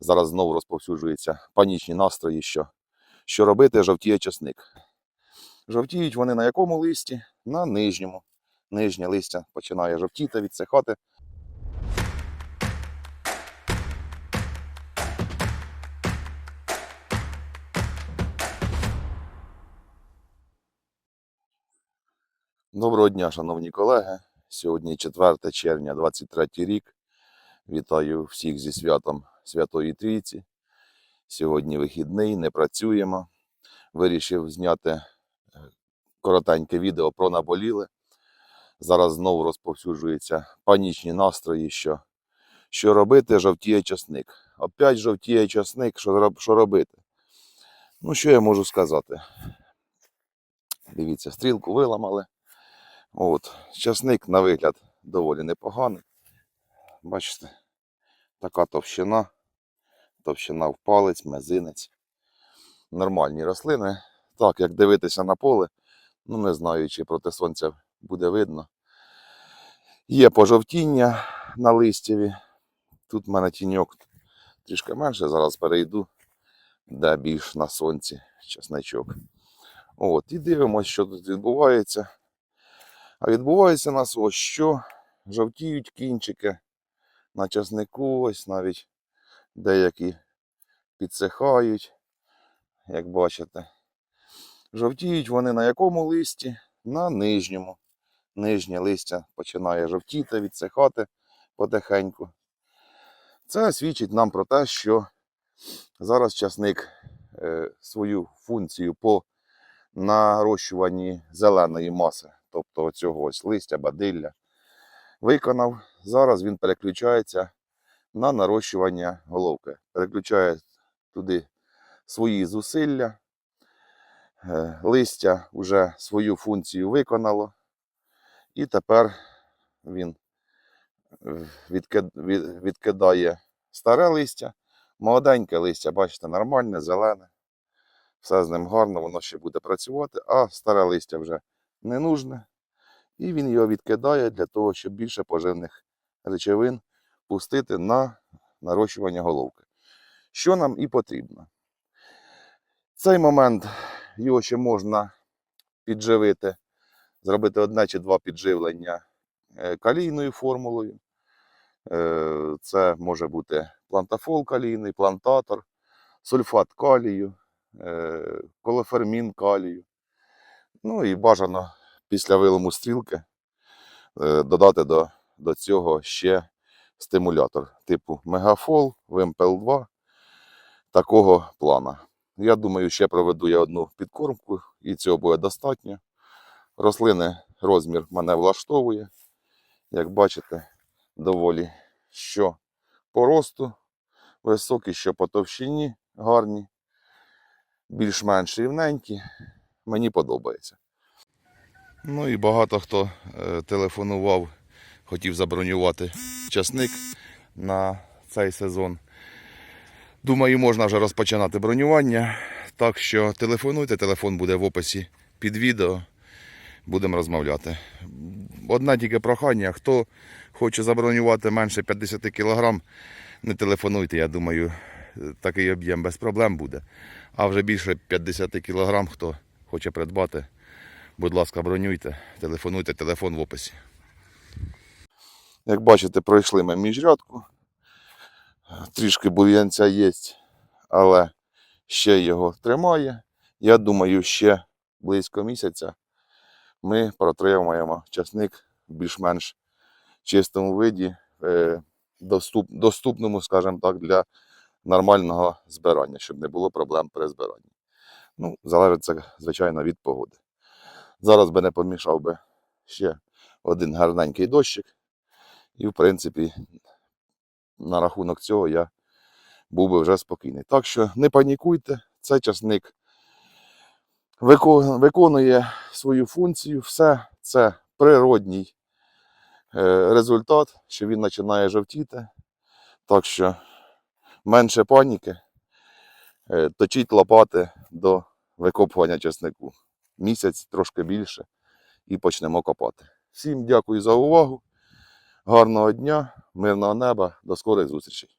Зараз знову розповсюджуються панічні настрої, що, що робити, жовтіє часник. Жовтіють вони на якому листі? На нижньому. Нижнє листя починає жовтіти, відсихати. Доброго дня, шановні колеги. Сьогодні 4 червня 23 рік. Вітаю всіх зі святом Святої Трійці. Сьогодні вихідний, не працюємо. Вирішив зняти е, коротеньке відео про наболіле. Зараз знову розповсюджуються панічні настрої, що, що робити, жовтіє часник. Опять жовтіє часник, що, що робити? Ну, що я можу сказати? Дивіться, стрілку виламали. От, часник на вигляд доволі непоганий. Бачите, така товщина, товщина в палець, мезинець. Нормальні рослини. Так, як дивитися на поле, ну не знаю, чи проти сонця буде видно. Є пожовтіння на листяві. Тут в мене тіньок трішки менше, зараз перейду, де більш на сонці часничок. От, і дивимося, що тут відбувається. А відбувається у нас ось що. Жовтіють кінчики на часнику, ось навіть деякі підсихають, як бачите. Жовтіють вони на якому листі? На нижньому. Нижнє листя починає жовтіти, відсихати потихеньку. Це свідчить нам про те, що зараз часник е, свою функцію по нарощуванні зеленої маси, тобто цього ось листя, бадилля, виконав. Зараз він переключається на нарощування головки. Переключає туди свої зусилля. Е, Листя вже свою функцію виконало. І тепер він е, відки- від- відкидає старе листя, молоденьке листя, бачите, нормальне, зелене все з ним гарно, воно ще буде працювати, а старе листя вже не нужне. І він його відкидає для того, щоб більше поживних речовин пустити на нарощування головки. Що нам і потрібно. Цей момент його ще можна підживити, зробити одне чи два підживлення е, калійною формулою. Е, Це може бути плантафол калійний, плантатор, сульфат калію, е, колофермін калію. Ну і бажано після вилому стрілки додати до, до цього ще стимулятор типу Мегафол, Вимпел 2 такого плана. Я думаю, ще проведу я одну підкормку, і цього буде достатньо. Рослини розмір мене влаштовує. Як бачите, доволі що по росту високі, що по товщині гарні більш-менш рівненькі. Мені подобається. Ну і багато хто е, телефонував, хотів забронювати часник на цей сезон. Думаю, можна вже розпочинати бронювання. Так що телефонуйте, телефон буде в описі під відео. Будемо розмовляти. Одне тільки прохання, хто хоче забронювати менше 50 кг, не телефонуйте, я думаю, такий об'єм без проблем буде. А вже більше 50 кг, хто хоче придбати, будь ласка, бронюйте, телефонуйте, телефон в описі. Як бачите, пройшли ми міжрядку. Трішки бур'янця є, але ще його тримає. Я думаю, ще близько місяця ми протримаємо часник в більш-менш чистому виді, е, доступ, доступному, скажімо так, для нормального збирання, щоб не було проблем при збиранні. Ну, залежить це, звичайно, від погоди. Зараз би не помішав би ще один гарненький дощик. І, в принципі, на рахунок цього я був би вже спокійний. Так що не панікуйте, цей часник виконує свою функцію, все це природній е, результат, що він починає жовтіти. Так що менше паніки, е, точіть лопати до викопування часнику. Місяць трошки більше і почнемо копати. Всім дякую за увагу. Гарного дня, мирного неба, до скорих зустрічей.